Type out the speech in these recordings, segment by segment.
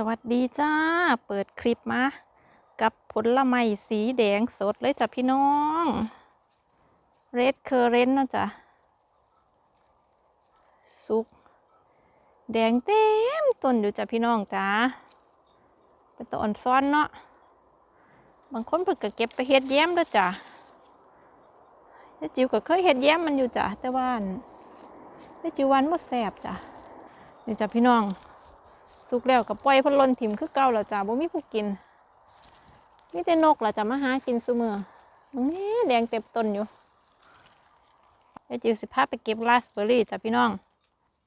สวัสดีจ้า เปิดคลิปมา กับผลไม้สีแดงสดเลยจ้ะพี่น้องเรดเคอร์เรนนะจ๊ะสุก แดงเต็มต้นอยู่จ้ะพี่น้องจ้าเป็นตัวอ่อนซ้อนเนาะบางคนเพิ่นก็เก็บไปเฮ็ดแย้มด้วยจ้ะยายจิ๋วก็เคยเฮ็ดแย้มมันอยู่จ้ะแต่ว่านยายจิ๋ววันบ่แซ่บจ้ะนี่จ้ะพี่น้อง สุกแล้วก็ปล่อยพันลนถิ่มคือเก่าแล้วจ้าบ่มีผู้กินมีแต่นกล่ะจ้ะมาหากินซุมือนี่แดงเต็มต้นอยู่ยายจิ๋วสิพาไปเก็บราสเบอร์รี่จ้ะพี่น้อง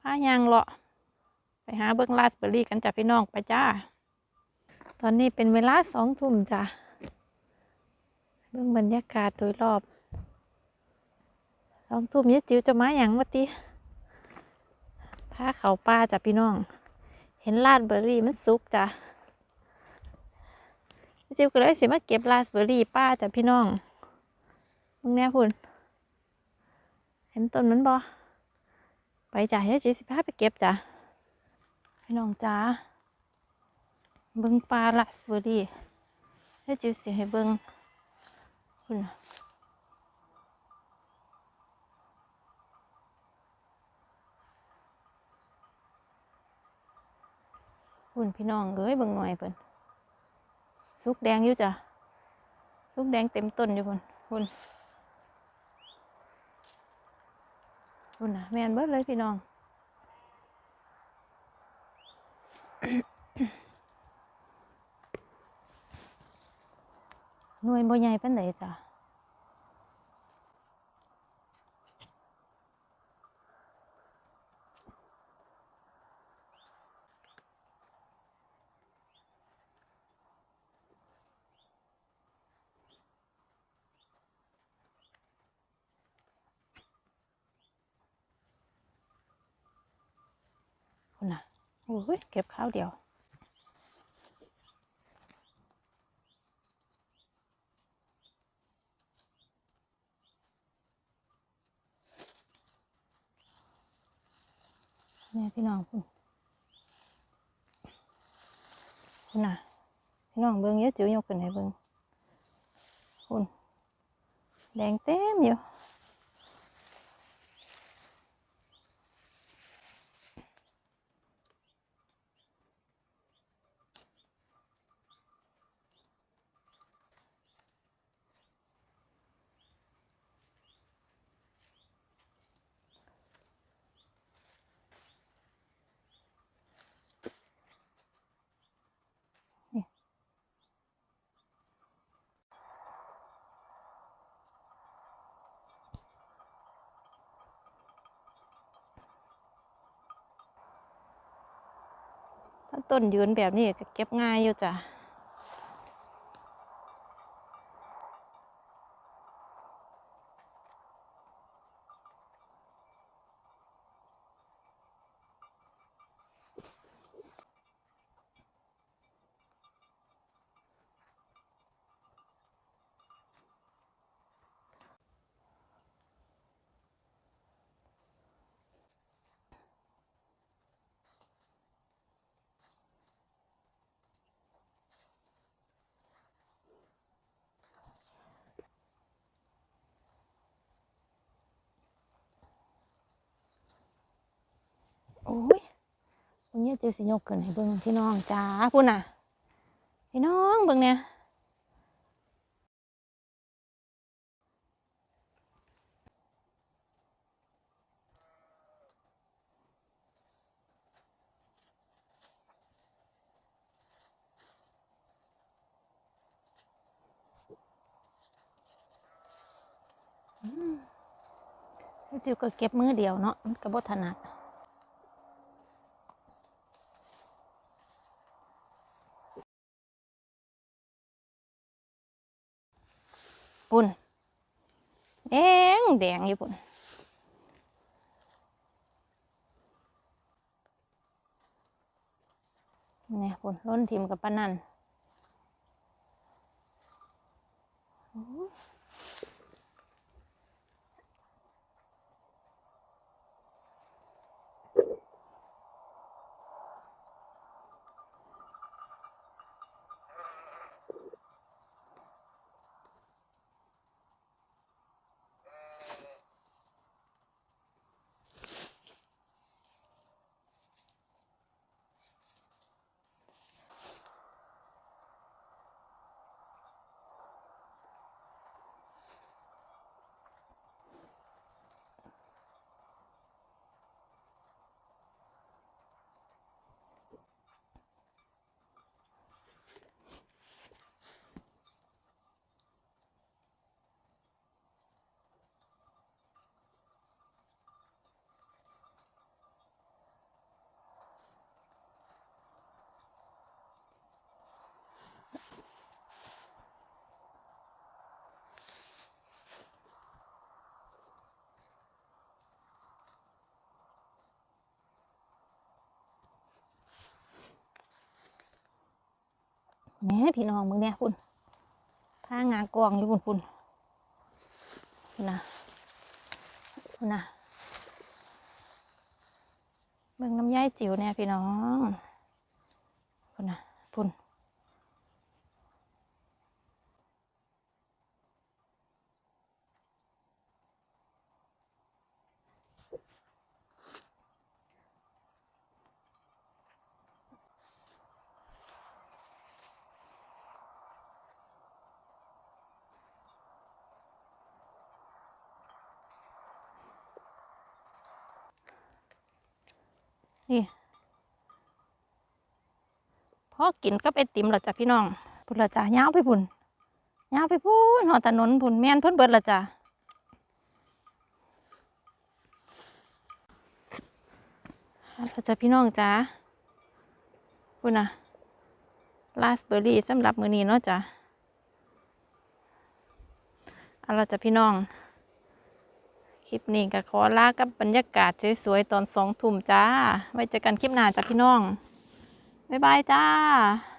พายางเลาะไปหาเบิ้งราสเบอร์รี่กันจ้ะพี่น้องไปจ้า ตอนนี้เป็นเวลาสองทุ่มจ้ะเบิ้งบรรยากาศโดยรอบสองทุ่มยายจิ๋วจะมาอย่างวะติพาเขาป่าจ้ะพี่น้อง เห็นราสเบอร์รี่มันสุกจ้ะจิวก็เลยสิมาเก็บราสเบอร์รี่ป้าจ้ะพี่น้องมึงแน่พุ่น เห็นต้นมันบ่ไปจ้ะเดี๋ยวจีสิพาไปเก็บจ้ะพี่น้องจ้าเบิ่งปลาราสเบอร์รี่เดี๋ยจิวสิให้เบิ่งพุ่นุ่นพี่น้องเอ้ยบิ่งหน่อยเพิ่นสุกแดงอยู่จ้ะสุกแดงเต็มต้นอยู่เพุ่นพุ่นพุ่นนะแม่นเบิดเลยพี่น้องหน่วยบ่ใหญ่ปานใดจ้ะพุ่นน่ะ โอ้ยเก็บข้าวเดียวเนี่ยพี่น้องพุ่นพุ่นน่ะ พี่น้องเบิ่งเยอะจิ๋วยกขึ้นให้เบิ่งพุ่นแดงเต็มอยู่ ถ้าต้นยืนแบบนี้ก็เก็บง่ายอยู่จ้ะโอ้ย วันนี้เจอสิยกขึ้นให้เบิ่งพี่น้องจ้าพุ่นน่ะพี่น้องเบิ่งเนี่ยจิวก็เก็บมือเดียวเนาะมันก็บ่ถนัด ปุ่นแดงแดงอยู่ปุ่นเนี่ยปุ่นล้นทิมกับปานัน นี่พี่น้องมึงเนี่ยคุณผ้างานกองอยู่คุณคุณคุณนะคุณนะเบิ่งน้ำย่ายจิ๋วเนี่ยพี่น้องคุณนะคุณ นี่พอกินกับไอติมละจ้ะพี่น้องพุ่นละจ้ะยาวไปพุ่นยาวไปพุ่นหอถนนพุ่นแม่นเพิ่นเบิดละจ้ะเอาละจ้ะพี่น้องจ้ะพุ่นนะลาสเบอร์รี่สำหรับมือนี้เนาะจ้ะเอาละจ้ะพี่น้อง คลิปนี้ก็ขอลากับบรรยากาศสวยๆตอนสองทุ่มจ้า ไว้เจอกันคลิปหน้าจ้ะพี่น้อง บ๊ายบายจ้า